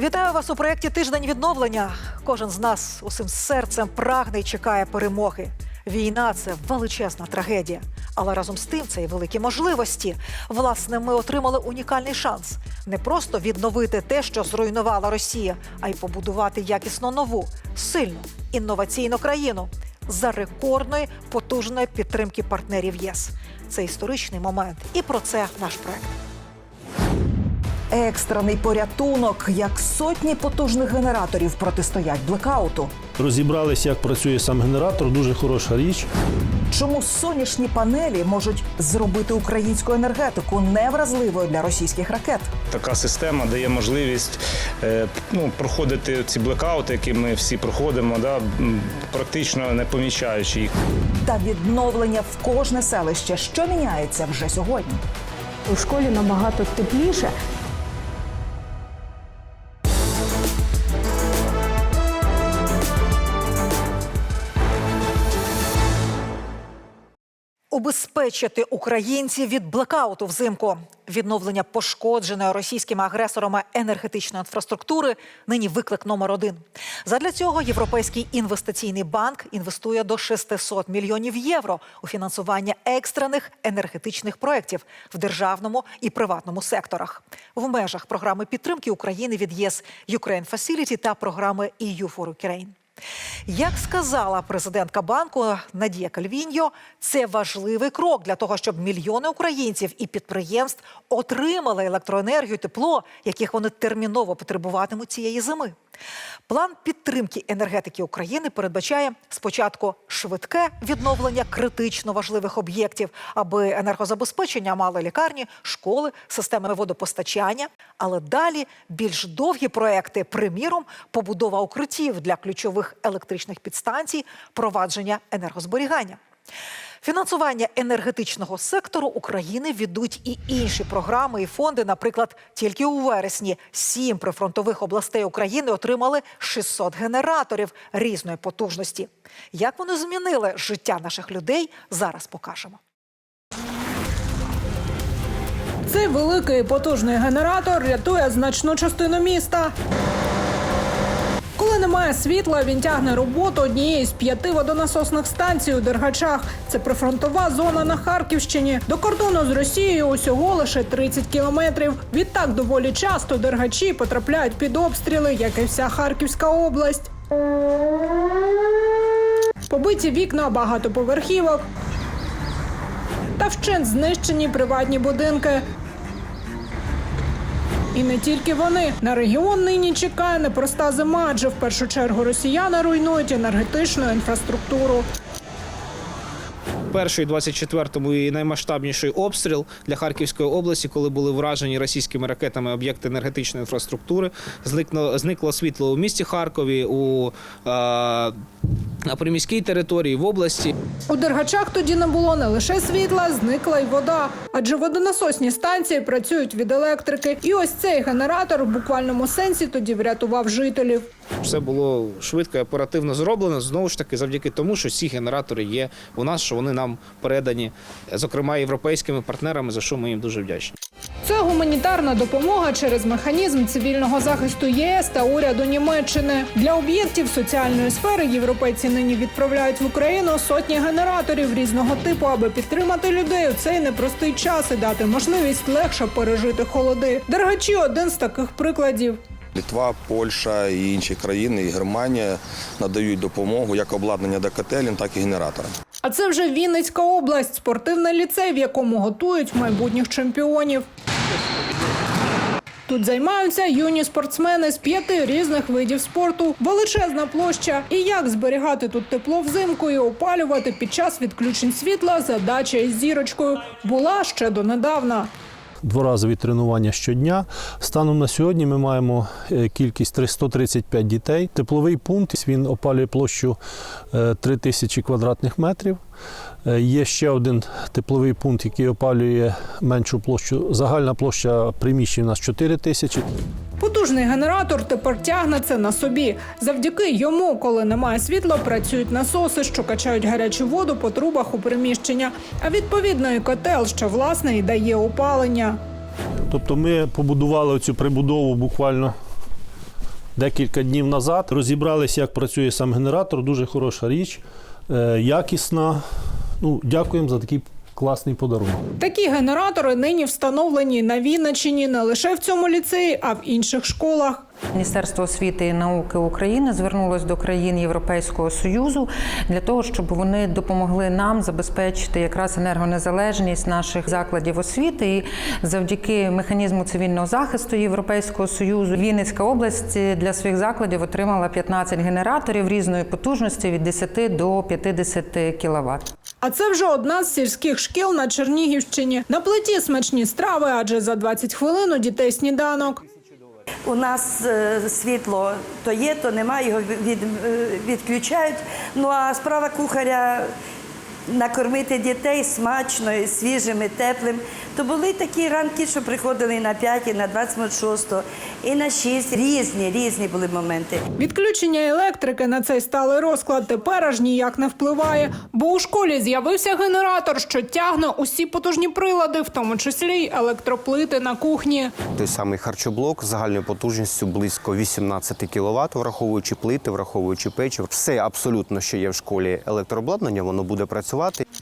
Вітаю вас у проєкті Тиждень відновлення. Кожен з нас усім серцем прагне і чекає перемоги. Війна це величезна трагедія, але разом з тим це і великі можливості. Власне, ми отримали унікальний шанс не просто відновити те, що зруйнувала Росія, а й побудувати якісно нову, сильну інноваційну країну за рекордної потужної підтримки партнерів ЄС. Це історичний момент, і про це наш проект. Екстрений порятунок, як сотні потужних генераторів протистоять блекауту. Розібралися, як працює сам генератор. Дуже хороша річ. Чому сонячні панелі можуть зробити українську енергетику невразливою для російських ракет? Така система дає можливість е, ну, проходити ці блекаути, які ми всі проходимо, да, практично не помічаючи їх. Та відновлення в кожне селище, що міняється вже сьогодні. У школі набагато тепліше. Убезпечити українців від блекауту взимку. Відновлення пошкодженої російськими агресорами енергетичної інфраструктури нині виклик номер один. Задля цього Європейський інвестиційний банк інвестує до 600 мільйонів євро у фінансування екстрених енергетичних проєктів в державному і приватному секторах в межах програми підтримки України від ЄС Ukraine Facility та програми EU for Ukraine. Як сказала президентка банку Надія Кальвіньо, це важливий крок для того, щоб мільйони українців і підприємств отримали електроенергію, тепло, яких вони терміново потребуватимуть цієї зими. План підтримки енергетики України передбачає спочатку швидке відновлення критично важливих об'єктів, аби енергозабезпечення мали лікарні, школи, системи водопостачання. Але далі більш довгі проекти, приміром, побудова укриттів для ключових електричних підстанцій, провадження енергозберігання. Фінансування енергетичного сектору України ведуть і інші програми і фонди. Наприклад, тільки у вересні сім прифронтових областей України отримали 600 генераторів різної потужності. Як вони змінили життя наших людей, зараз покажемо. Цей великий потужний генератор рятує значну частину міста. Коли немає світла, він тягне роботу однієї з п'яти водонасосних станцій у Дергачах. Це прифронтова зона на Харківщині. До кордону з Росією усього лише 30 кілометрів. Відтак доволі часто дергачі потрапляють під обстріли, як і вся Харківська область. Побиті вікна багатоповерхівок та вщент знищені приватні будинки. І не тільки вони на регіон нині чекає непроста зима, адже в першу чергу росіяни руйнують енергетичну інфраструктуру. Перший 24-му і наймасштабніший обстріл для Харківської області, коли були вражені російськими ракетами об'єкти енергетичної інфраструктури. Зникло, зникло світло у місті Харкові, у е, на приміській території в області. У Дергачах тоді не було не лише світла, зникла й вода, адже водонасосні станції працюють від електрики. І ось цей генератор в буквальному сенсі тоді врятував жителів. Все було швидко і оперативно зроблено. Знову ж таки, завдяки тому, що ці генератори є у нас, що вони нам передані, зокрема європейськими партнерами, за що ми їм дуже вдячні. Це гуманітарна допомога через механізм цивільного захисту ЄС та уряду Німеччини. Для об'єктів соціальної сфери європейці нині відправляють в Україну сотні генераторів різного типу, аби підтримати людей у цей непростий час і дати можливість легше пережити холоди. Дергачі один з таких прикладів. Літва, Польща і інші країни, і Германія надають допомогу як обладнання до котелень, так і генераторам. А це вже Вінницька область, спортивний ліцей, в якому готують майбутніх чемпіонів. Тут займаються юні спортсмени з п'яти різних видів спорту, величезна площа. І як зберігати тут тепло взимку і опалювати під час відключень світла задача із зірочкою була ще донедавна. Дворазові тренування щодня. Станом на сьогодні ми маємо е, кількість 135 дітей. Тепловий пункт він опалює площу е, 3000 квадратних метрів. Е, Є ще один тепловий пункт, який опалює меншу площу. Загальна площа приміщень у нас 4 тисячі. Потужний генератор тепер тягне це на собі. Завдяки йому, коли немає світла, працюють насоси, що качають гарячу воду по трубах у приміщення. А відповідно і котел, що власне і дає опалення. Тобто ми побудували цю прибудову буквально декілька днів назад. Розібралися, як працює сам генератор. Дуже хороша річ, е, якісна. Ну, дякуємо за такий класний подарунок. Такі генератори нині встановлені на Вінниччині не лише в цьому ліцеї, а в інших школах. Міністерство освіти і науки України звернулось до країн Європейського союзу для того, щоб вони допомогли нам забезпечити якраз енергонезалежність наших закладів освіти. І завдяки механізму цивільного захисту Європейського союзу Вінницька область для своїх закладів отримала 15 генераторів різної потужності від 10 до 50 кВт. А це вже одна з сільських шкіл на Чернігівщині. На плиті смачні страви, адже за 20 хвилин у дітей сніданок. У нас е, світло то є, то немає, його е, відключають. Ну а справа кухаря накормити дітей смачно, і свіжим, і теплим. То були такі ранки, що приходили і на 5, і на 26, і на 6. Різні, різні були моменти. Відключення електрики на цей сталий розклад тепер аж ніяк не впливає, бо у школі з'явився генератор, що тягне усі потужні прилади, в тому числі й електроплити на кухні. Той самий харчоблок з загальною потужністю близько 18 кВт, враховуючи плити, враховуючи печі. Все абсолютно, що є в школі електрообладнання, воно буде працювати.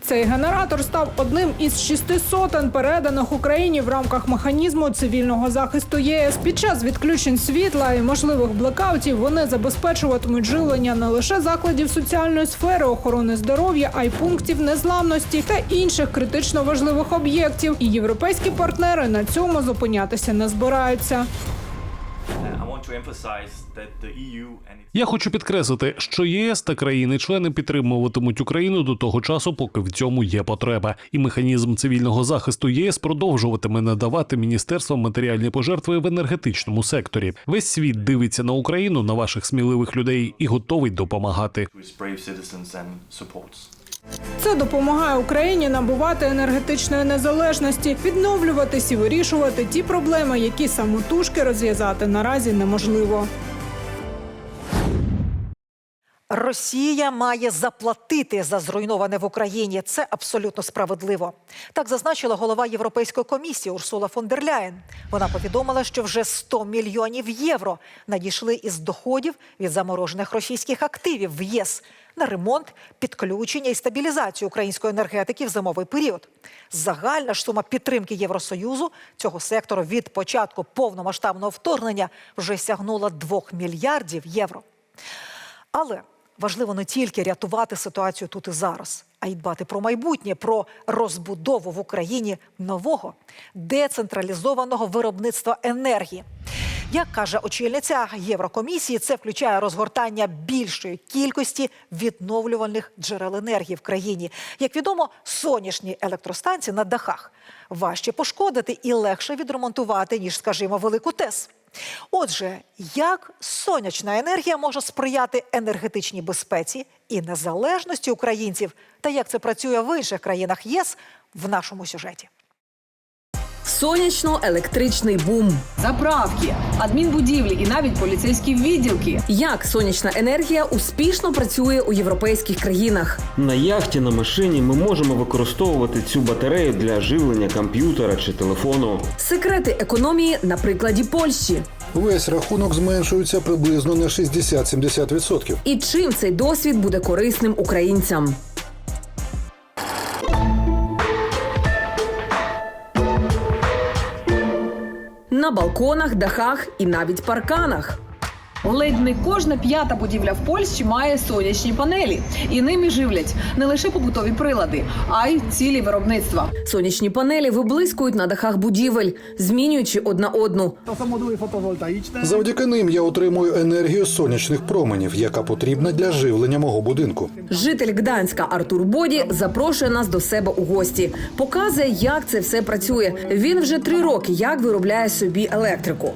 Цей генератор став одним із шести сотень переданих Україні в рамках механізму цивільного захисту ЄС. Під час відключень світла і можливих блекаутів вони забезпечуватимуть живлення не лише закладів соціальної сфери охорони здоров'я, а й пунктів незламності та інших критично важливих об'єктів. І європейські партнери на цьому зупинятися не збираються. Я хочу підкреслити, що єС та країни-члени підтримуватимуть Україну до того часу, поки в цьому є потреба, і механізм цивільного захисту єС продовжуватиме надавати міністерствам матеріальні пожертви в енергетичному секторі. Весь світ дивиться на Україну, на ваших сміливих людей і готовий допомагати. Це допомагає Україні набувати енергетичної незалежності, відновлюватись і вирішувати ті проблеми, які самотужки розв'язати наразі неможливо. Росія має заплатити за зруйноване в Україні. Це абсолютно справедливо. Так зазначила голова Європейської комісії Урсула фон дер Ляєн. Вона повідомила, що вже 100 мільйонів євро надійшли із доходів від заморожених російських активів в ЄС на ремонт, підключення і стабілізацію української енергетики в зимовий період. Загальна ж сума підтримки Євросоюзу цього сектору від початку повномасштабного вторгнення вже сягнула 2 мільярдів євро. Але важливо не тільки рятувати ситуацію тут і зараз, а й дбати про майбутнє, про розбудову в Україні нового децентралізованого виробництва енергії. Як каже очільниця Єврокомісії, це включає розгортання більшої кількості відновлювальних джерел енергії в країні. Як відомо, сонячні електростанції на дахах важче пошкодити і легше відремонтувати, ніж, скажімо, велику ТЕС. Отже, як сонячна енергія може сприяти енергетичній безпеці і незалежності українців, та як це працює в інших країнах ЄС в нашому сюжеті. Сонячно-електричний бум. заправки, адмінбудівлі і навіть поліцейські відділки. Як сонячна енергія успішно працює у європейських країнах? На яхті на машині ми можемо використовувати цю батарею для живлення комп'ютера чи телефону. Секрети економії на прикладі Польщі. Весь рахунок зменшується приблизно на 60-70%. І чим цей досвід буде корисним українцям? На балконах, дахах і навіть парканах. Ледь не кожна п'ята будівля в Польщі має сонячні панелі, і ними живлять не лише побутові прилади, а й цілі виробництва. Сонячні панелі виблискують на дахах будівель, змінюючи одна одну. Завдяки ним я отримую енергію сонячних променів, яка потрібна для живлення мого будинку. Житель Гданська Артур Боді запрошує нас до себе у гості. Показує, як це все працює. Він вже три роки як виробляє собі електрику.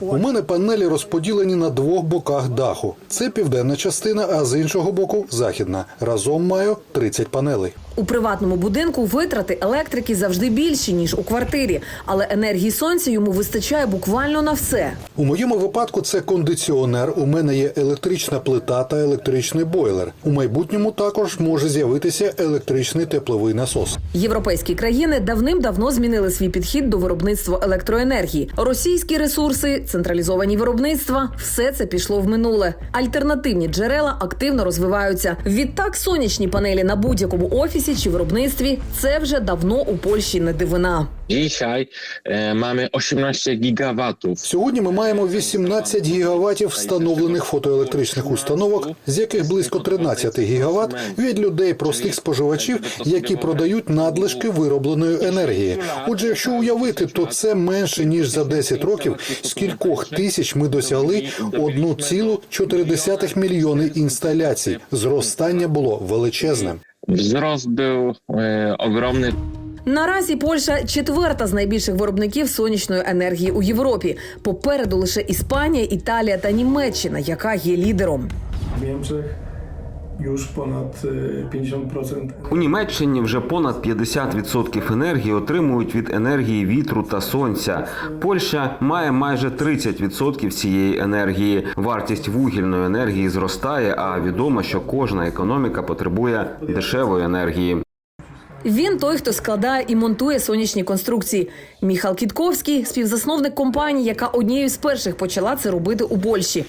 У мене панелі розподілені на двох боках даху. Це південна частина, а з іншого боку західна. Разом маю 30 панелей. У приватному будинку витрати електрики завжди більші ніж у квартирі, але енергії сонця йому вистачає буквально на все. У моєму випадку це кондиціонер. У мене є електрична плита та електричний бойлер. У майбутньому також може з'явитися електричний тепловий насос. Європейські країни давним-давно змінили свій підхід до виробництва електроенергії. Російські ресурси, централізовані виробництва все це пішло в минуле. Альтернативні джерела активно розвиваються. Відтак сонячні панелі на будь-якому офісі чи виробництві це вже давно у Польщі не дивина. Dzisiaj mamy 18 gigawatów. Сьогодні ми маємо 18 гігаватів встановлених фотоелектричних установок, з яких близько 13 гігават від людей, простих споживачів, які продають надлишки виробленої енергії. Отже, якщо уявити, то це менше ніж за 10 років, з кількох тисяч ми досягли 1,4 мільйони інсталяцій. Зростання було величезним. Wzrost був e, ogromny. Наразі Польща четверта з найбільших виробників сонячної енергії у Європі. Попереду лише Іспанія, Італія та Німеччина, яка є лідером. Niemczech już ponad e, 50% У Німеччині вже понад 50% енергії отримують від енергії вітру та сонця. Польща має майже 30% цієї енергії. Вартість вугільної енергії зростає, а відомо, що кожна економіка потребує дешевої енергії. Він той, хто складає і монтує сонячні конструкції. Міхал Кітковський, співзасновник компанії, яка однією з перших почала це робити у Польщі.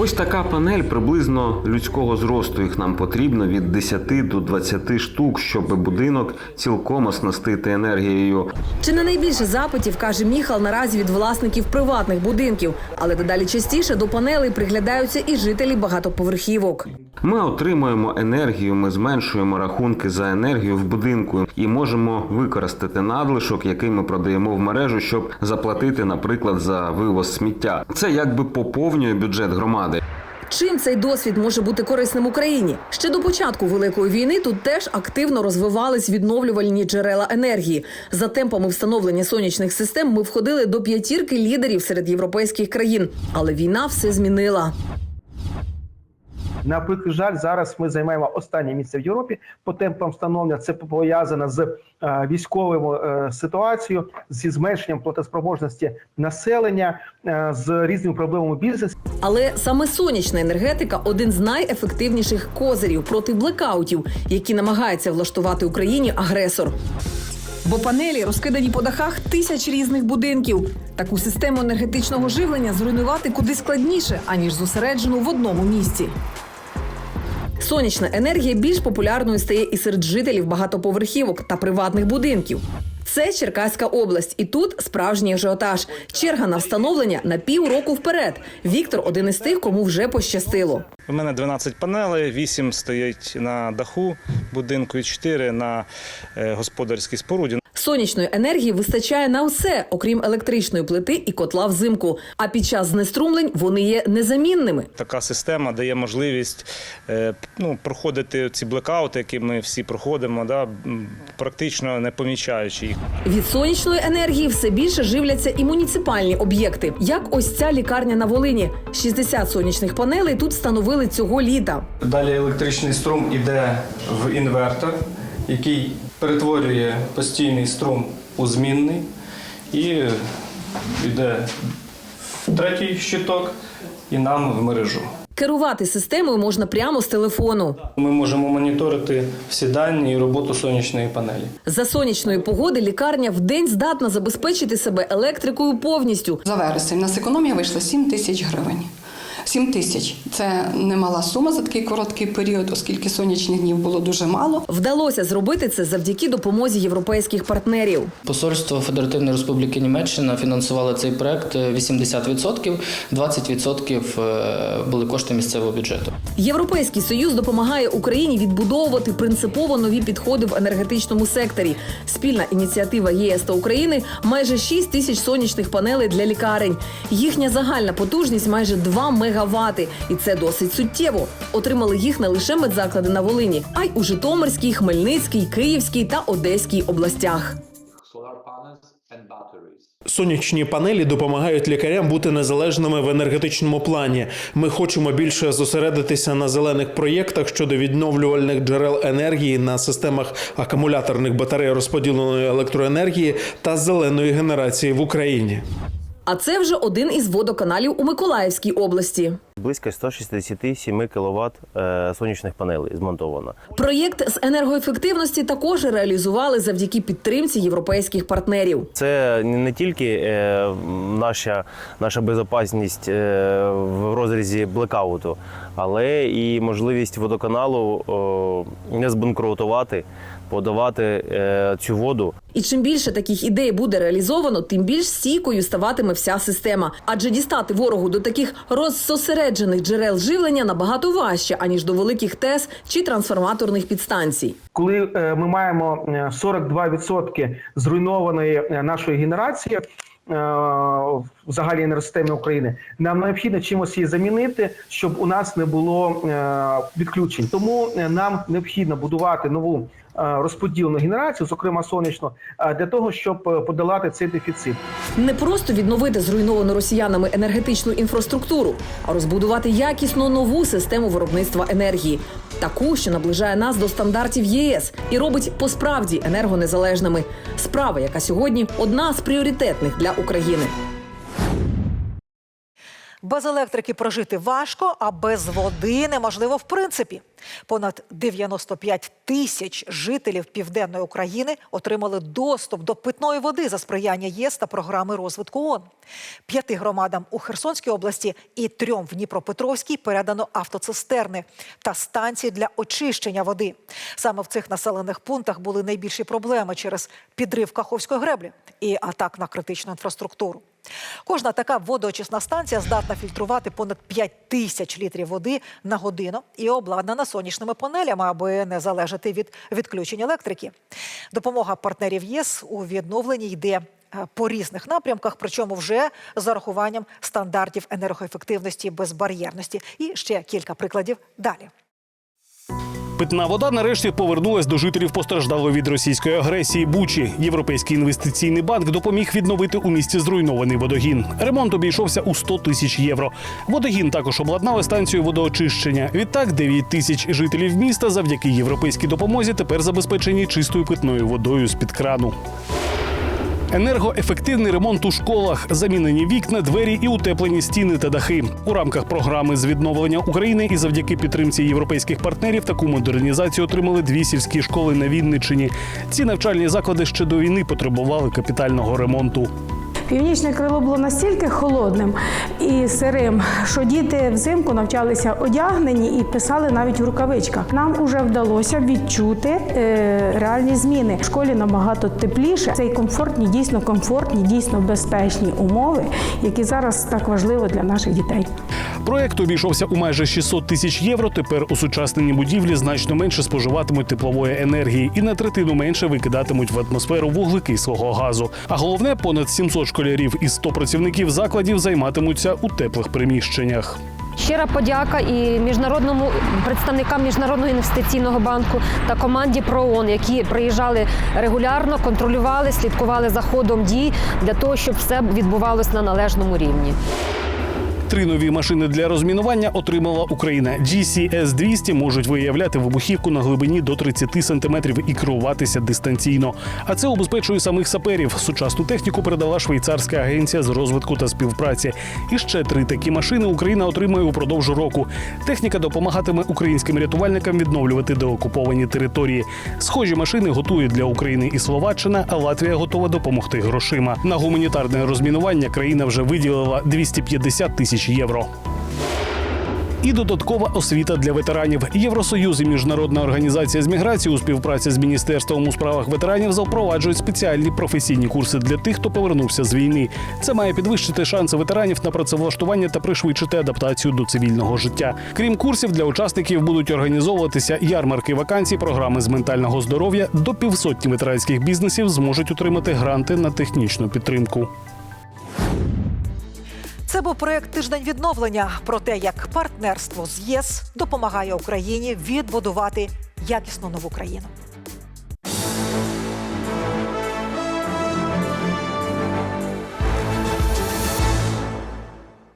Ось така панель приблизно людського зросту. Їх нам потрібно від 10 до 20 штук, щоб будинок цілком оснастити енергією. Чи не найбільше запитів каже Міхал наразі від власників приватних будинків, але дедалі частіше до панелей приглядаються і жителі багатоповерхівок. Ми отримуємо енергію, ми зменшуємо рахунки за енергію в будинку і можемо використати надлишок, який ми продаємо в мережу, щоб заплатити, наприклад, за вивоз сміття. Це якби поповнює бюджет громади. Чим цей досвід може бути корисним Україні? Ще до початку великої війни тут теж активно розвивались відновлювальні джерела енергії. За темпами встановлення сонячних систем ми входили до п'ятірки лідерів серед європейських країн. Але війна все змінила. На прикрий жаль, зараз ми займаємо останнє місце в Європі по темпам встановлення. Це пов'язано з е, військовою е, ситуацією, зі зменшенням платоспроможності населення, е, з різними проблемами бізнесу. Але саме сонячна енергетика один з найефективніших козирів проти блекаутів, які намагається влаштувати Україні агресор. Бо панелі розкидані по дахах тисяч різних будинків. Таку систему енергетичного живлення зруйнувати куди складніше, аніж зосереджену в одному місці. Сонячна енергія більш популярною стає і серед жителів багатоповерхівок та приватних будинків. Це Черкаська область, і тут справжній ажіотаж. Черга на встановлення на півроку вперед. Віктор один із тих, кому вже пощастило. У мене 12 панелей, 8 стоять на даху будинку і 4 на е, господарській споруді. Сонячної енергії вистачає на все, окрім електричної плити і котла взимку. А під час знеструмлень вони є незамінними. Така система дає можливість е, ну, проходити ці блекаути, які ми всі проходимо, да, практично не помічаючи їх. Від сонячної енергії все більше живляться і муніципальні об'єкти, як ось ця лікарня на Волині. 60 сонячних панелей тут встановили цього літа. Далі електричний струм йде в інвертор, який перетворює постійний струм у змінний і йде в третій щиток і нам в мережу. Керувати системою можна прямо з телефону. Ми можемо моніторити всі дані і роботу сонячної панелі. За сонячної погоди лікарня в день здатна забезпечити себе електрикою повністю. За вересень нас економія вийшла 7 тисяч гривень. 7 тисяч це немала сума за такий короткий період, оскільки сонячних днів було дуже мало. Вдалося зробити це завдяки допомозі європейських партнерів. Посольство Федеративної Республіки Німеччина фінансувало цей проект 80%, 20% е, були кошти місцевого бюджету. Європейський союз допомагає Україні відбудовувати принципово нові підходи в енергетичному секторі. Спільна ініціатива ЄС та України майже 6 тисяч сонячних панелей для лікарень. Їхня загальна потужність майже 2 мегавати, і це досить суттєво. Отримали їх не лише медзаклади на Волині, а й у Житомирській, Хмельницькій, Київській та Одеській областях. Сонячні панелі допомагають лікарям бути незалежними в енергетичному плані. Ми хочемо більше зосередитися на зелених проєктах щодо відновлювальних джерел енергії на системах акумуляторних батарей розподіленої електроенергії та зеленої генерації в Україні. А це вже один із водоканалів у Миколаївській області. Близько 167 кВт е, сонячних панелей змонтовано. Проєкт з енергоефективності також реалізували завдяки підтримці європейських партнерів. Це не тільки е, наша, наша безопасність е, в розрізі блекауту, але і можливість водоканалу не збанкрутувати, подавати е, цю воду І чим більше таких ідей буде реалізовано, тим більш стійкою ставатиме вся система. Адже дістати ворогу до таких розсосереджених джерел живлення набагато важче, аніж до великих ТЕС чи трансформаторних підстанцій. Коли е, ми маємо е, 42% зруйнованої е, нашої генерації. В загальній енергосистемі України нам необхідно чимось її замінити, щоб у нас не було відключень. Тому нам необхідно будувати нову розподілену генерацію, зокрема сонячну, е, для того, щоб е, подолати цей дефіцит. Не просто відновити зруйновану росіянами енергетичну інфраструктуру, а розбудувати якісно нову систему виробництва енергії, таку, що наближає нас до стандартів ЄС і робить посправді енергонезалежними. Справа, яка сьогодні одна з пріоритетних для України. Без електрики прожити важко, а без води неможливо в принципі. Понад 95 тисяч жителів південної України отримали доступ до питної води за сприяння ЄС та програми розвитку ООН. П'яти громадам у Херсонській області і трьом в Дніпропетровській передано автоцистерни та станції для очищення води. Саме в цих населених пунктах були найбільші проблеми через підрив Каховської греблі і атак на критичну інфраструктуру. Кожна така водоочисна станція здатна фільтрувати понад 5 тисяч літрів води на годину і обладнана сонячними панелями, аби не залежати від відключень електрики. Допомога партнерів ЄС у відновленні йде е, по різних напрямках, причому вже з урахуванням стандартів енергоефективності безбар'єрності. І ще кілька прикладів далі. Питна вода нарешті повернулась до жителів постраждалої від російської агресії Бучі. Європейський інвестиційний банк допоміг відновити у місті зруйнований водогін. Ремонт обійшовся у 100 тисяч євро. Водогін також обладнали станцію водоочищення. Відтак 9 тисяч жителів міста завдяки європейській допомозі тепер забезпечені чистою питною водою з під крану. Енергоефективний ремонт у школах, замінені вікна, двері і утеплені стіни та дахи. У рамках програми з відновлення України і завдяки підтримці європейських партнерів таку модернізацію отримали дві сільські школи на Вінниччині. Ці навчальні заклади ще до війни потребували капітального ремонту. Північне крило було настільки холодним і сирим, що діти взимку навчалися одягнені і писали навіть в рукавичках. Нам вже вдалося відчути е, реальні зміни. В школі набагато тепліше. Це і комфортні, дійсно комфортні, дійсно безпечні умови, які зараз так важливо для наших дітей. Проект обійшовся у майже 600 тисяч євро. Тепер усучаснені будівлі значно менше споживатимуть теплової енергії і на третину менше викидатимуть в атмосферу вуглекислого газу. А головне, понад 700 школярів і 100 працівників закладів займатимуться у теплих приміщеннях. Щира подяка і міжнародному представникам міжнародного інвестиційного банку та команді ПРООН, які приїжджали регулярно, контролювали, слідкували за ходом дій для того, щоб все відбувалось на належному рівні. Три нові машини для розмінування отримала Україна. GCS-200 можуть виявляти вибухівку на глибині до 30 сантиметрів і керуватися дистанційно. А це убезпечує самих саперів. Сучасну техніку передала швейцарська агенція з розвитку та співпраці. І ще три такі машини Україна отримає упродовж року. Техніка допомагатиме українським рятувальникам відновлювати деокуповані території. Схожі машини готують для України і Словаччина, а Латвія готова допомогти грошима. На гуманітарне розмінування країна вже виділила 250 тисяч євро. І додаткова освіта для ветеранів. Євросоюз і міжнародна організація з міграції у співпраці з міністерством у справах ветеранів запроваджують спеціальні професійні курси для тих, хто повернувся з війни. Це має підвищити шанси ветеранів на працевлаштування та пришвидшити адаптацію до цивільного життя. Крім курсів, для учасників будуть організовуватися ярмарки вакансій, програми з ментального здоров'я. До півсотні ветеранських бізнесів зможуть отримати гранти на технічну підтримку. Це був проект Тиждень відновлення про те, як партнерство з ЄС допомагає Україні відбудувати якісну нову країну.